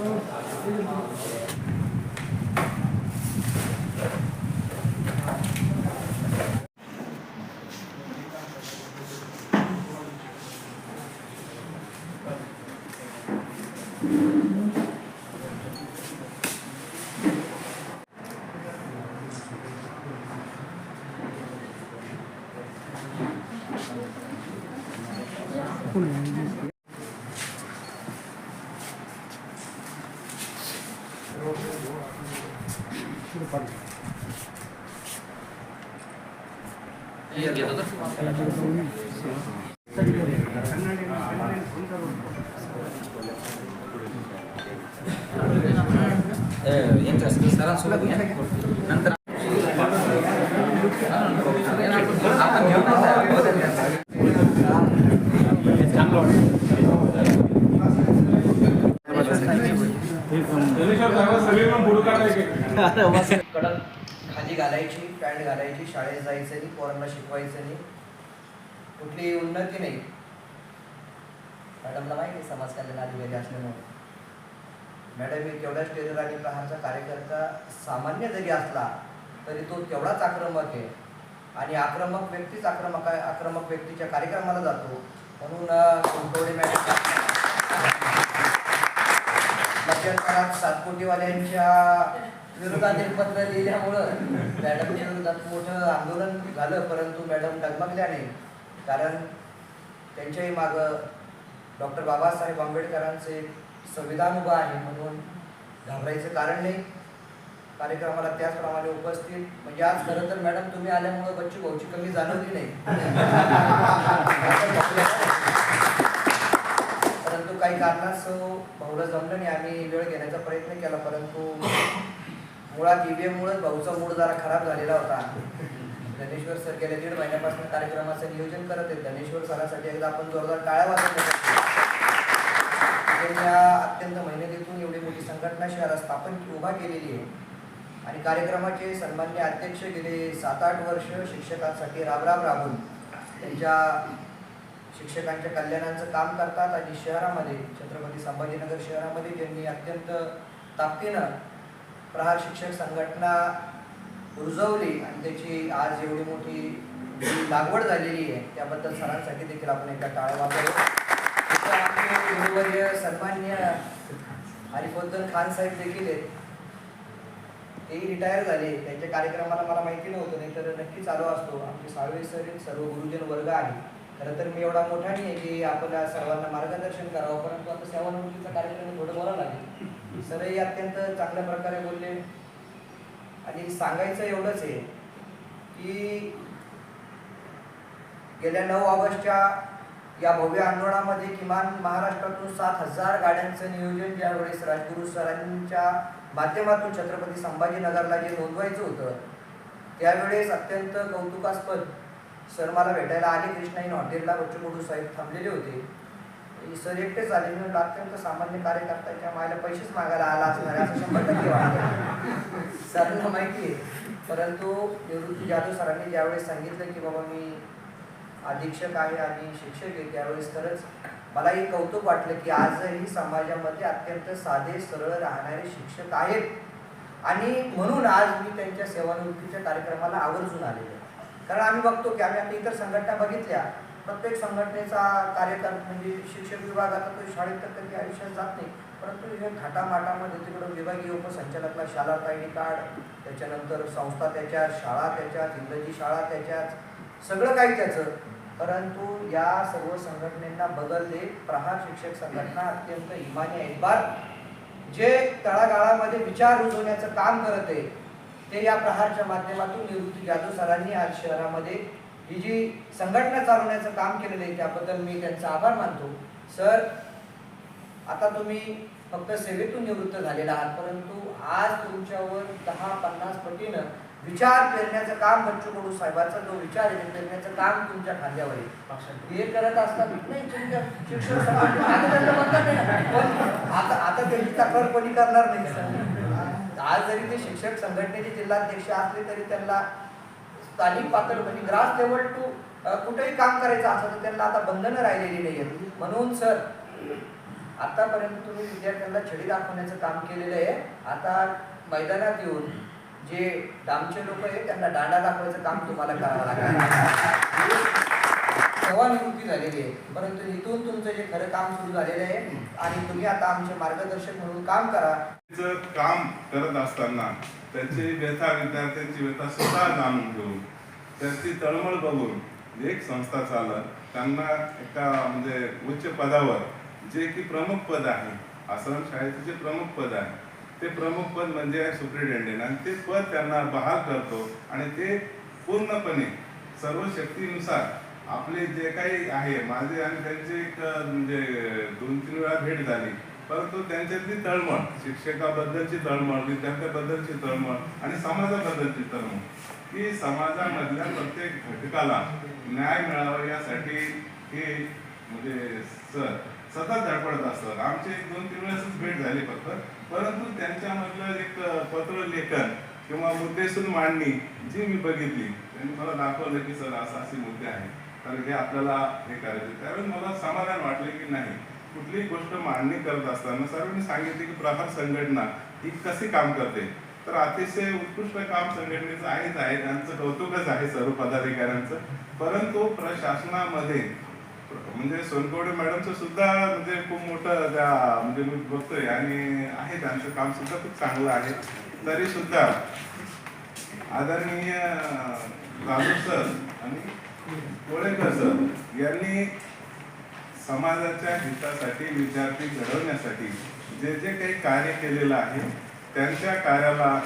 응. तर यांच्या सरांसोबत खाली घालायची पॅन्ट घालायची शाळेत जायचं नाही पोरांना शिकवायचं नाही. कुठली उन्नती नाही. मॅडमला माहिती समाज कल्याण अधिकारी असल्यामुळे. मॅडम मी तेवढ्या स्टेजवर आणि प्रहारचा कार्यकर्ता सामान्य जरी असला तरी तो तेवढाच आक्रमक आहे. आणि आक्रमक व्यक्तीच आक्रमक आहे आक्रमक व्यक्तीच्या कार्यक्रमाला जातो. म्हणून अं, मॅडम मॅडम सातकोटीवाल्यांच्या विरोधात एक पत्र लिहिल्यामुळं मॅडमच्या विरोधात मोठं आंदोलन झालं परंतु मॅडम डगमगल्या नाही कारण त्यांच्याही मागं डॉक्टर बाबासाहेब आंबेडकरांचे संविधान उभं आहे म्हणून घाबरायचं कारण नाही. कार्यक्रमाला त्याचप्रमाणे उपस्थित म्हणजे आज खरं तर मॅडम तुम्ही आल्यामुळं बच्चू भाऊची कमी जाणवली नाही. काही कारणास्तव भाऊला जमलं नाही. आम्ही वेळ घेण्याचा प्रयत्न केला परंतु मुळात ईव्हीएममुळे भाऊचा मूड जरा खराब झालेला होता. धनेश्वर सर गेल्या दीड महिन्यापासून कार्यक्रमाचं नियोजन करत आहेत. धनेश्वर सरासाठी एकदा आपण जोरदार टाळ्या वाजवल्या या अत्यंत मेहनतीतून एवढी मोठी संघटना शहरात स्थापन उभा केलेली आहे. आणि कार्यक्रमाचे सन्मान्य अध्यक्ष गेले सात आठ वर्ष शिक्षकांसाठी राबराब राबून त्यांच्या शिक्षकांच्या कल्याणाचं काम करतात आणि शहरामध्ये छत्रपती संभाजीनगर शहरामध्ये त्यांनी अत्यंत ताकदीनं प्रहार शिक्षक संघटना रुजवली आणि त्याची आज एवढी मोठी लागवड झालेली आहे. त्याबद्दल सरांसाठी देखील आपण एका टाळ्या वापरू सन्मान्य हरिफोद्दन खान साहेब देखील आहेत. तेही रिटायर झाले. त्यांच्या कार्यक्रमाला मला माहिती नव्हतं नाही तर नक्कीच आलो असतो. आमचे साळवे सर हे सर्व गुरुजन वर्ग आहे. खरं तर मी एवढा मोठा नाही आहे की आपल्या सर्वांना मार्गदर्शन करावं परंतु आता सेवानिवृत्तीचा कार्यक्रम थोडं बोलावं लागेल. सरही अत्यंत चांगल्या प्रकारे बोलले. आणि सांगायचं एवढंच आहे की गेल्या नऊ ऑगस्टच्या या भव्य आंदोलनामध्ये किमान महाराष्ट्रातून सात हजार गाड्यांचं नियोजन ज्यावेळेस राजगुरू सरांच्या माध्यमातून छत्रपती संभाजीनगरला जे नोंदवायचं होतं त्यावेळेस अत्यंत कौतुकास्पद सर मला भेटायला आले कृष्णाईन हॉटेलला बच्चू कडू साहेब थांबलेले होते. सर एकटेच आले मी अत्यंत सामान्य कार्यकर्त्याच्या मायला पैसेच मागायला आला असणार असं शंभर टक्के वाटतं. सरांना माहिती आहे. परंतु निवृत्ती जाधव सरांनी ज्यावेळेस सांगितलं की बाबा मी अधीक्षक आहे आणि शिक्षक आहे त्यावेळेस खरंच मला हे कौतुक वाटलं की आजही समाजामध्ये अत्यंत साधे सरळ राहणारे शिक्षक आहेत. आणि म्हणून आज मी त्यांच्या सेवानिवृत्तीच्या कार्यक्रमाला आवर्जून आलेलो आहे. कारण आम्ही बघतो की आम्ही आपल्या इतर संघटना बघितल्या. प्रत्येक संघटनेचा कार्यक्रम म्हणजे शिक्षक विभाग आता तो शाळेत तर कधी आयुष्यात जात नाही. परंतु हे थाटामाटामध्ये तिकडं विभागीय उपसंचालकला शाला आय कार्ड त्याच्यानंतर संस्था त्याच्या शाळा त्याच्यात इंग्रजी शाळा त्याच्यात सगळं काही त्याचं. परंतु या सर्व संघटनेंना बदलले प्रहार शिक्षक संघटना अत्यंत इमानी ऐतबार जे तळागाळामध्ये विचार रुजवण्याचं काम करत आहे ते या प्रहारच्या माध्यमातून निवृत्ती जाधव सरांनी आज शहरामध्ये ही जी संघटना चालवण्याचं काम केलेलं आहे त्याबद्दल मी त्यांचा आभार मानतो. सर आता तुम्ही फक्त सेवेतून निवृत्त झालेला आहात परंतु आज तुमच्यावर दहा पन्नास पटीनं विचार पेरण्याचं काम बच्चू कडू साहेबांचा जो विचार आहे ते पेरण्याचं काम तुमच्या खांद्यावर आहे. हे करत असताना नाही तुमच्या शिक्षण आता आता आता त्यांची तक्रार कोणी करणार नाही आज जरी ते शिक्षक संघटनेचे जिल्हाध्यक्ष असले तरी त्यांना स्थानिक पातळ म्हणजे ग्रास लेवल टू कुठेही काम करायचं असं तर त्यांना आता बंधनं राहिलेली नाही आहेत म्हणून सर आतापर्यंत तुम्ही विद्यार्थ्यांना छडी दाखवण्याचं काम केलेलं आहे. आता मैदानात येऊन जे डामचे लोक आहेत त्यांना दांडा दाखवायचं काम तुम्हाला करावं लागणार सेवानिवृत्ती झालेली आहे. परंतु इथून तुमचं जे खरं काम सुरू झालेलं आहे आणि तुम्ही आता आमचे मार्गदर्शक म्हणून काम करा. काम करत असताना त्याची व्यथा विद्यार्थ्यांची व्यथा स्वतः जाणून घेऊन त्यांची तळमळ बघून एक संस्था चालत त्यांना एका म्हणजे उच्च पदावर जे की प्रमुख पद आहे आश्रम शाळेचे जे प्रमुख पद आहे ते प्रमुख पद म्हणजे सुप्रिटेंडेंट आणि ते पद त्यांना बहाल करतो आणि ते पूर्णपणे सर्व शक्तीनुसार आपले जे काही आहे माझे आणि त्यांचे एक म्हणजे दोन तीन वेळा भेट झाली. परंतु त्यांच्यातली तळमळ शिक्षकाबद्दलची तळमळ विद्यार्थ्याबद्दलची तळमळ आणि समाजाबद्दलची तळमळ की समाजामधल्या प्रत्येक घटकाला न्याय मिळावा यासाठी हे म्हणजे सर सतत धडपडत असतात. आमची एक दोन तीन वेळेसच भेट झाली फक्त. परंतु त्यांच्यामधलं एक पत्र लेखन किंवा मुद्देसून मांडणी जी मी बघितली त्यांनी मला दाखवलं की सर असं असे मुद्दे आहेत. तर हे आपल्याला हे करायचे. त्यावेळी मला समाधान वाटले की नाही कुठलीही गोष्ट मांडणी करत असताना सर्वांनी सांगितले की प्रहार संघटना ही कशी काम करते? तर अतिशय उत्कृष्ट काम संघटनेचं आहेच आहे त्यांचं कौतुकच आहे सर्व पदाधिकाऱ्यांचं. परंतु प्रशासनामध्ये म्हणजे सोनकवडे मॅडमचं सुद्धा म्हणजे खूप मोठं त्या म्हणजे मी बघतोय आणि आहे त्यांचं काम सुद्धा खूप चांगलं आहे. तरी सुद्धा आदरणीय सर आणि कोळेकर सर यांनी समाजाच्या हितासाठी विद्यार्थी घडवण्यासाठी जे जे काही कार्य केलेलं आहे त्यांच्या कार्याला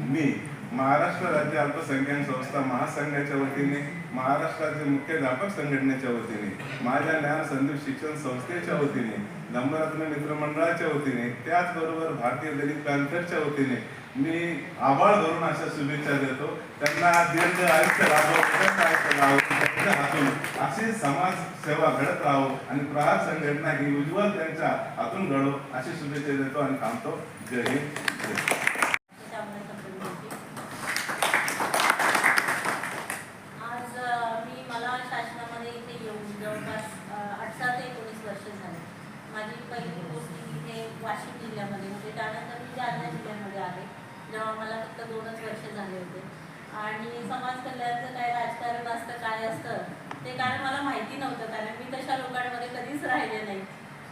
मी महाराष्ट्र राज्य अल्पसंख्याक संस्था महासंघाच्या वतीने महाराष्ट्राचे मुख्याध्यापक संघटनेच्या वतीने माझ्या ज्ञान संदीप शिक्षण संस्थेच्या वतीने नम्ररत्न मित्रमंडळाच्या वतीने त्याचबरोबर भारतीय दलित पॅन्थरच्या वतीने मी आभाळ धरून अशा शुभेच्छा देतो. त्यांना दीर्घ आयुष्य राहावं प्रशस्त आयुष्य राहावं हातून अशी समाज सेवा घडत राहो आणि प्रहार संघटना ही उज्ज्वल त्यांच्या हातून घडो अशी शुभेच्छा देतो आणि थांबतो. जय हिंद जय भारत. त्यामुळे तब्येत होती. आज अ, मी मला शासनामध्ये इथे येऊन जवळपास अ, अठरा ते एकोणीस वर्ष झाले माझी पहिली पोस्टिंग इथे वाशिम जिल्ह्यामध्ये होते त्यानंतर मी जालना जिल्ह्यामध्ये आले जेव्हा मला फक्त दोनच वर्ष झाले होते आणि समाज कल्याणचं काय राजकारण असतं काय असतं ते कारण मला माहिती नव्हतं कारण मी तशा लोकांमध्ये कधीच राहिले नाही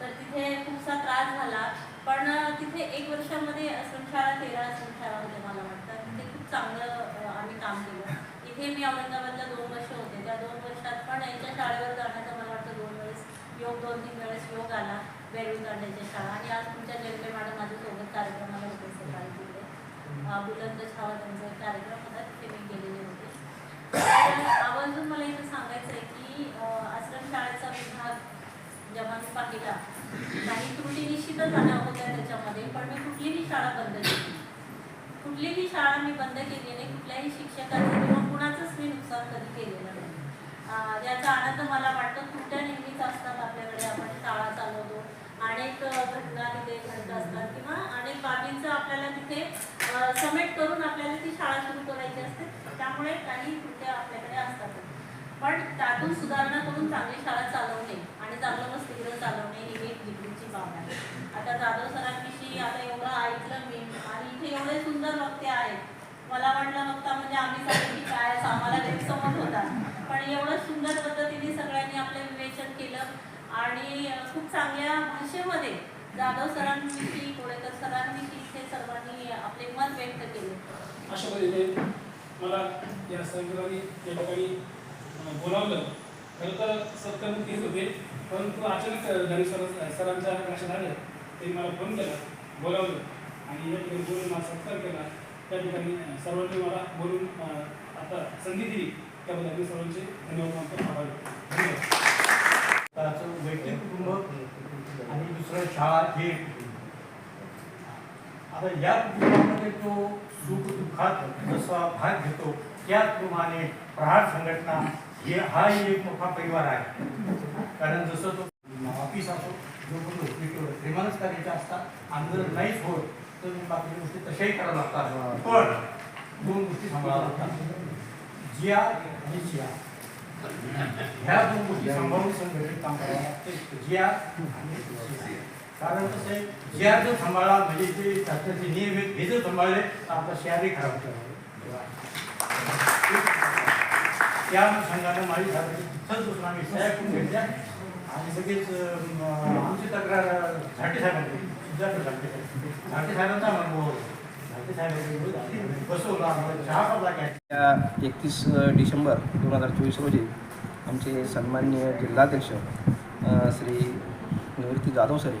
तर तिथे खूपसा त्रास झाला पण तिथे एक वर्षामध्ये असंख्याळा तेरा असंख्याळा होते मला वाटतं तिथे खूप चांगलं अ, आम्ही काम केलं इथे मी औरंगाबादला दोन वर्ष होते. त्या दोन वर्षात पण यांच्या शाळेवर जाण्याचा मला वाटतं दोन वेळेस योग दोन तीन वेळेस योग आला वेळवी काढण्याच्या शाळा. आणि आज तुमच्या जयंते मॅडम माझ्यासोबत कार्यक्रमाला होते सकाळी तिथे बुलंद छावा त्यांचा एक कार्यक्रम होता तिथे मी गेलेले होते. आवर्जून मला इथं सांगायचं आहे की आश्रम शाळेचा विभाग जेव्हा मी पाहिला काही त्रुटी निश्चितच झाल्या होत्या त्याच्यामध्ये पण मी कुठलीही शाळा बंद केली. कुठलीही शाळा मी बंद केली नाही कुठल्याही शिक्षकाचं किंवा कुणाचंच मी नुकसान कधी केलेलं नाही त्याचा आनंद मला वाटतो तुट्या नेहमीच असतात आपल्याकडे. आपण शाळा चालवतो. अनेक घटना तिथे घडत असतात किंवा अनेक बाबींचं आपल्याला तिथे समेट करून आपल्याला ती शाळा सुरू करायची असते. त्यामुळे काही त्रुट्या आपल्याकडे असतात. पण त्यातून सुधारणा करून चांगली शाळा चालवणे आणि चांगलं वसतिगृह चालवणे ही एक जिद्दीची बाब आहे. आता जाधव सरांविषयी आता एवढं ऐकलं मी आणि इथे एवढे सुंदर वक्ते आहेत. मला वाटलं वक्ता म्हणजे आम्ही सांगितलं की काय असं आम्हाला गैरसमज होता पण एवढं सुंदर पद्धतीने सगळ्यांनी आपलं विवेचन केलं आणि खूप चांगल्या भाषेमध्ये जाधव सरांविषयी कोळेकर सरांविषयी इथे सर्वांनी आपले मत व्यक्त केले. अशा पद्धतीने मला या सहकाराने या ठिकाणी बोलावलं. खरं तर सत्कर्म तेच होते परंतु अचानक गणेश सर सरांच्या लक्षात आलं त्यांनी मला फोन केला बोलावलं. आणि या ठिकाणी बोलून मला सत्कार केला. त्या ठिकाणी सर्वांनी मला बोलून आता संधी दिली. त्याबद्दल मी सर्वांचे धन्यवाद मानतो. दुसरं आता या कुटुंबामध्ये तो सुख दुःखात जसा भाग घेतो त्याचप्रमाणे प्रहार संघटना हे हाही एक मोठा परिवार आहे कारण जसं तो ऑफ़िस असो जो पण नोकरीवर प्रेमानच करायचे असतात आणि जर नाहीच होत तर बाकीच्या गोष्टी तशाही कराव्या लागतात पण दोन गोष्टी सांभाळाव्या लागतात जिया आणि जिया ह्या दोन गोष्टी सांभाळून संघटित काम करावं लागते जिया आणि जिया. कारण कसं आहे शहर जर सांभाळला म्हणजे जे शासनाचे नियम आहेत हे जर सांभाळले तर आपला शहरही खराब त्या अनुषंगानं माझी झाली. संतोष साहेब घेतल्या. आणि सगळेच आमची तक्रार झाटे साहेबांची. सिद्धार्थ झाटे साहेब. झाटे साहेबांचा अनुभव. एकतीस डिसेंबर दोन हजार चोवीस रोजी आमचे सन्माननीय जिल्हाध्यक्ष श्री निवृत्ती जाधव सर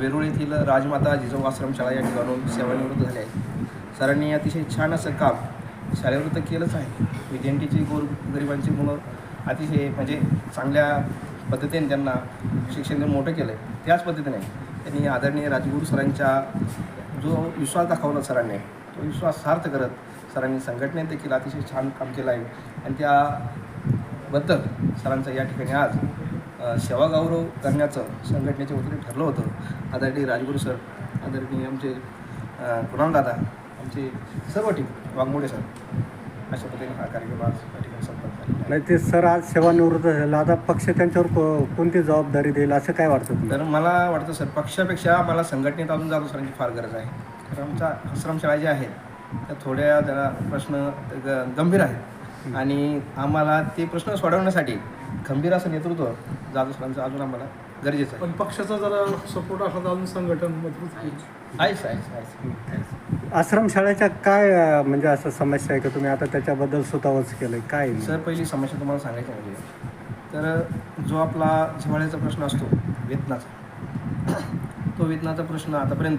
वेरूळ येथील राजमाता जिजाऊ आश्रमशाळा या ठिकाणून सेवानिवृत्त झाले आहेत. सरांनी अतिशय छान असं काम शाळेवर तर केलंच आहे. विद्यार्थीची गोर गरिबांची मुलं अतिशय म्हणजे चांगल्या पद्धतीने त्यांना शिक्षण देऊन मोठं केलं आहे त्याच पद्धतीने त्यांनी आदरणीय राजगुरू सरांच्या जो विश्वास दाखवला सरांनी तो विश्वास सार्थ करत सरांनी संघटनेत देखील अतिशय छान काम केलं आहे आणि त्याबद्दल सरांचा या ठिकाणी आज सेवागौरव करण्याचं संघटनेच्या वतीने ठरलं होतं. आदरणीय राजगुरू सर आदरणीय आमचे कुणालदादा आमचे सर्व टीम वाघमोडे सर अशा पद्धतीने हा कार्यक्रम आज या ठिकाणी संपन्न आहे. नाही ते सर आज सेवानिवृत्त झाला. आता पक्ष त्यांच्यावर को- कोणती जबाबदारी देईल असं काय वाटतं तुम्हाला? तर मला वाटतं सर पक्षापेक्षा मला संघटनेत अजून जाधव सरांची फार गरज आहे. कारण आमच्या आश्रमशाळा ज्या आहेत त्या थोड्या जरा प्रश्न ग- गंभीर आहेत. आणि आम्हाला ते प्रश्न सोडवण्यासाठी खंबीर असं नेतृत्व जाधव सरांचं अजून आम्हाला गरजेचं आहे. पण पक्षाचा जरा सपोर्ट असला तर अजून संघटन मजबूत आहेच आहेच आहेच. आश्रमशाळेच्या काय म्हणजे असं समस्या आहे का तुम्ही? आता त्याच्याबद्दल केलंय. काय आहे? सर पहिली समस्या तुम्हाला सांगायची म्हणजे. तर जो आपला जिव्हाळ्याचा प्रश्न असतो वेतनाचा. तो वेतनाचा प्रश्न आतापर्यंत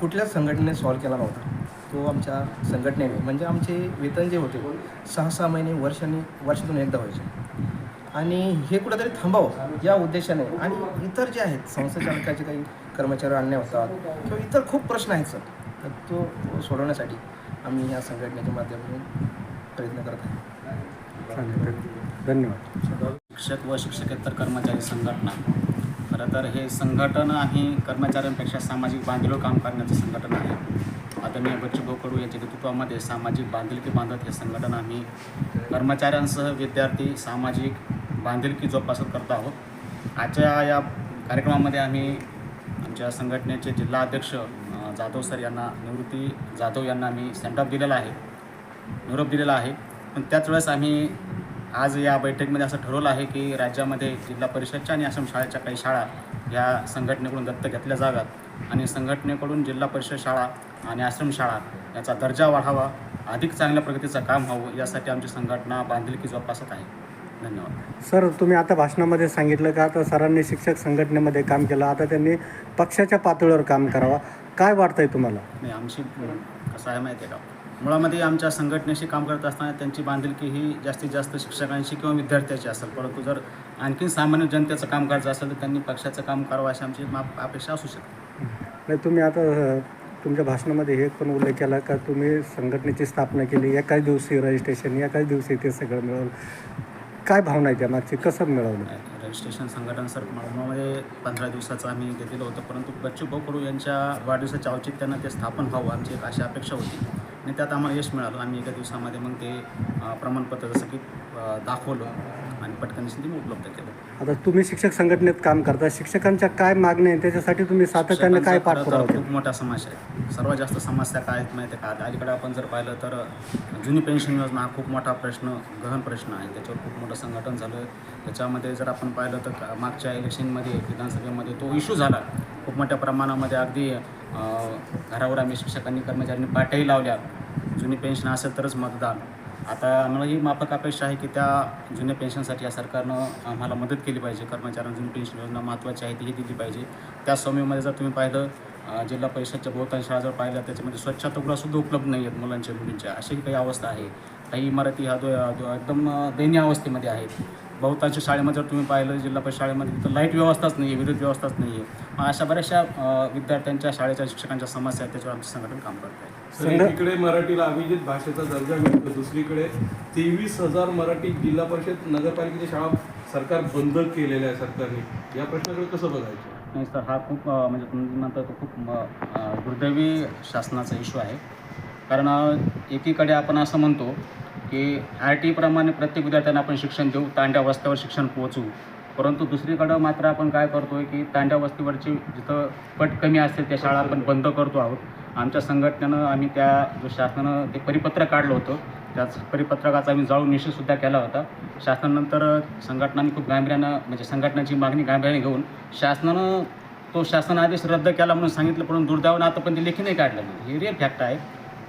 कुठल्याच संघटनेने सॉल्व केला नव्हता. तो आमच्या संघटनेने म्हणजे आमचे वेतन जे होते सहा सहा महिने वर्षांनी वर्षातून एकदा व्हायचे. आणि हे कुठेतरी थांबावं या उद्देशाने. आणि इतर जे आहेत संस्थाचालकाचे काही कर्मचारी आणणे होतात किंवा इतर खूप प्रश्न आहेत सर तर तो सोडवण्यासाठी आम्ही या संघटनेच्या माध्यमातून प्रयत्न करत आहे. धन्यवाद. शिक्षक व शिक्षकेतर कर्मचारी संघटना. खरं तर हे संघटन आणि कर्मचाऱ्यांपेक्षा सामाजिक बांधिलकी काम करण्याचं संघटन आहे. आदरणीय बच्चूभाऊ कडू यांच्या नेतृत्वामध्ये सामाजिक बांधिलकी बांधत हे संघटन आम्ही कर्मचाऱ्यांसह विद्यार्थी सामाजिक बांधिलकी जोपासत करत आहोत. आजच्या या कार्यक्रमामध्ये आम्ही आमच्या संघटनेचे जिल्हा अध्यक्ष जाधव सर यांना निवृत्ती जाधव यांना आम्ही सेंडऑफ दिलेला आहे निरोप दिलेला आहे. पण त्याच वेळेस आम्ही आज या बैठकीमध्ये असं ठरवलं आहे की राज्यामध्ये जिल्हा परिषदच्या आणि आश्रमशाळेच्या काही शाळा या संघटनेकडून दत्त घेतल्या जाव्यात. आणि संघटनेकडून जिल्हा परिषद शाळा आणि आश्रमशाळा याचा दर्जा वाढावा अधिक चांगल्या प्रगतीचं काम व्हावं यासाठी आमची संघटना बांधिलकी जोपासत आहे. धन्यवाद. सर तुम्ही आता भाषणामध्ये सांगितलं का? आता सरांनी शिक्षक संघटनेमध्ये काम केलं. आता त्यांनी पक्षाच्या पातळीवर काम करावं. काय वाटतंय तुम्हाला? नाही आमची कसं आहे माहिती आहे का? मुळामध्ये आमच्या संघटनेशी काम करत असताना त्यांची बांधिलकी ही जास्तीत जास्त शिक्षकांशी किंवा विद्यार्थ्याची असेल. परंतु जर आणखीन सामान्य जनतेचं काम करायचं असेल तर त्यांनी पक्षाचं काम करावं अशी आमची अपेक्षा असू शकते. नाही तुम्ही आता तुमच्या भाषणामध्ये हे पण उल्लेख केला का तुम्ही संघटनेची स्थापना केली एकाच दिवशी रजिस्ट्रेशन एकाच दिवशी ते सगळं मिळवलं. काय भावना आहे त्या मागची? कसं मिळवलं? रजिस्ट्रेशन संघटन सर माध्यमामध्ये पंधरा दिवसाचं आम्ही घेतलेलं होतं परंतु बच्चू भाऊ कडू यांच्या वाढदिवसाच्या औचित्यानं ते स्थापन व्हावं आमची एक अशी अपेक्षा होती. आणि त्यात आम्हाला यश मिळालं. आम्ही एका दिवसामध्ये मग ते प्रमाणपत्र जसं की दाखवलं आणि पटकन ते उपलब्ध केलं. आता तुम्ही शिक्षक संघटनेत काम करता शिक्षकांच्या काय मागण्या आहे त्याच्यासाठी तुम्ही सातत्याने काय पाठपुरावा खूप मोठ्या समस्या आहे. सर्वात जास्त समस्या काय आहेत माहिती आहे का? अलीकडे आपण जर पाहिलं तर जुनी पेन्शन योजना हा खूप मोठा प्रश्न गहन प्रश्न आहे. त्याच्यावर खूप मोठं संघटन झालं त्याच्यामध्ये जर आपण पाहिलं तर मागच्या इलेक्शनमध्ये विधानसभेमध्ये तो इश्यू झाला. खूप मोठ्या प्रमाणामध्ये अगदी घरावर आम्ही शिक्षकांनी कर्मचाऱ्यांनी पाट्याही लावल्या. जुनी पेन्शन असेल तरच मतदान. आता आम्हाला ही माफक अपेक्षा आहे की त्या जुन्या पेन्शनसाठी या सरकारनं आम्हाला मदत केली पाहिजे. कर्मचाऱ्यांना जुनी पेन्शन योजना महत्त्वाची आहे ती ही दिली पाहिजे. त्या समयमध्ये जर तुम्ही पाहिलं जिल्हा परिषदच्या बहुतांश शाळा जर पाहिल्या त्याच्यामध्ये स्वच्छतागृहसुद्धा उपलब्ध नाही आहेत मुलांच्या मुलींच्या. अशी काही अवस्था आहे. काही इमारती ह्या दो एकदम दयनीय अवस्थेमध्ये आहेत. बहुतांश शाळेमध्ये जर तुम्ही पाहिलं जिल्हा परिषद शाळेमध्ये तिथं लाइट व्यवस्थाच नाही आहे विद्युत व्यवस्थाच नाही आहे मग अशा बऱ्याचशा विद्यार्थ्यांच्या शाळेच्या शिक्षकांच्या समस्या आहेत त्याच्यावर आमचं संघटन काम करत आहे. तर एकीकडे मराठीला अभिजित भाषेचा दर्जा मिळतो दुसरीकडे तेवीस हजार मराठी जिल्हा परिषद नगरपालिकेच्या शाळा सरकार बंद केलेल्या आहे सरकारने. या प्रश्नाकडे कसं बघायचं? नाही सर हा खूप अ, म्हणजे तुम्ही म्हणता तो खूप म, अ, दुर्दैवी शासनाचा इश्यू आहे. कारण अ, एकीकडे आपण असं म्हणतो की आर टीप्रमाणे प्रत्येक विद्यार्थ्यांना आपण शिक्षण देऊ तांड्या वस्त्यावर शिक्षण पोहोचवू परंतु दुसरीकडं मात्र आपण काय करतो आहे की तांड्या वस्तीवरची जिथं पट कमी असतील त्या शाळा आपण बंद करतो आहोत. आमच्या संघटनेनं आम्ही त्या जो शासनानं ते परिपत्रक काढलं होतं त्याच परिपत्रकाचा आम्ही जाळून निषेधसुद्धा केला होता. शासनानंतर संघटनांनी खूप गांभीर्यानं म्हणजे संघटनाची मागणी गांभीर्याने घेऊन शासनानं तो शासन आदेश रद्द केला म्हणून सांगितलं पण दुर्दैवानं आता पण ते लेखी नाही काढलं. हे रिअल फॅक्ट आहे.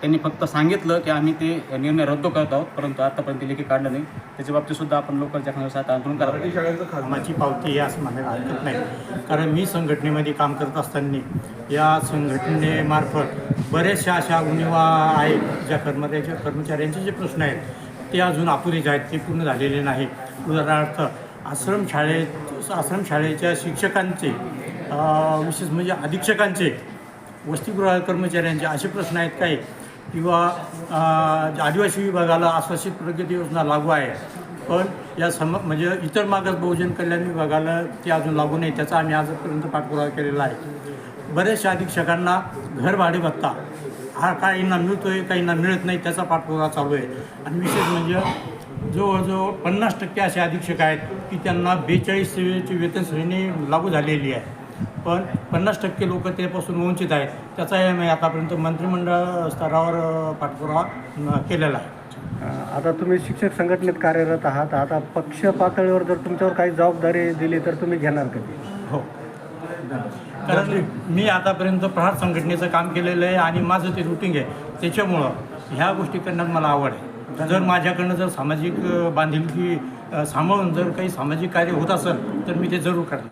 त्यांनी फक्त सांगितलं की आम्ही ते निर्णय रद्द करत आहोत परंतु आतापर्यंत ते लेखी काढलं नाही. त्याच्या बाबतीत सुद्धा आपण लोकलच्या खाण्यासाठी आंदोलन करावं कामाची पावती आहे असं म्हणायला हरकत नाही. कारण मी संघटनेमध्ये काम करत असताना या संघटनेमार्फत बऱ्याचशा अशा उणिवा आहेत ज्या कर्मचाऱ्याच्या कर्मचाऱ्यांचे जे प्रश्न आहेत ते अजून अपुरेच आहेत ते पूर्ण झालेले नाही उदाहरणार्थ आश्रमशाळेत आश्रमशाळेच्या शिक्षकांचे विशेष म्हणजे अधीक्षकांचे वसतिगृह कर्मचाऱ्यांचे असे प्रश्न आहेत काही. किंवा आदिवासी विभागाला आश्वासित प्रगती योजना लागू आहे. पण या सम म्हणजे इतर मागास बहुजन कल्याण विभागाला ते अजून लागू नाही त्याचा आम्ही आजपर्यंत पाठपुरावा केलेला आहे. बऱ्याचशा अधीक्षकांना घर भाडे भत्ता हा काहींना मिळतो आहे काहींना मिळत नाही त्याचा पाठपुरावा चालू आहे. आणि विशेष म्हणजे जवळजवळ पन्नास टक्के असे अधीक्षक आहेत की त्यांना बेचाळीस सेवेची वेतन श्रेणी लागू झालेली आहे. पण पन्नास टक्के लोक त्यापासून वंचित आहेत. त्याचाही आम्ही आतापर्यंत मंत्रिमंडळ स्तरावर पाठपुरावा केलेला आहे. आता तुम्ही शिक्षक संघटनेत कार्यरत आहात. आता पक्ष पातळीवर जर तुमच्यावर काही जबाबदारी दिली तर तुम्ही घेणार कधी? हो. कारण मी आतापर्यंत प्रहार संघटनेचं काम केलेलं आहे आणि माझं ते रुटीन आहे. त्याच्यामुळं ह्या गोष्टी करण्यात मला आवड आहे. जर माझ्याकडनं जर सामाजिक बांधिलकी सांभाळून जर काही सामाजिक कार्य होत असेल तर मी ते जरूर करणार.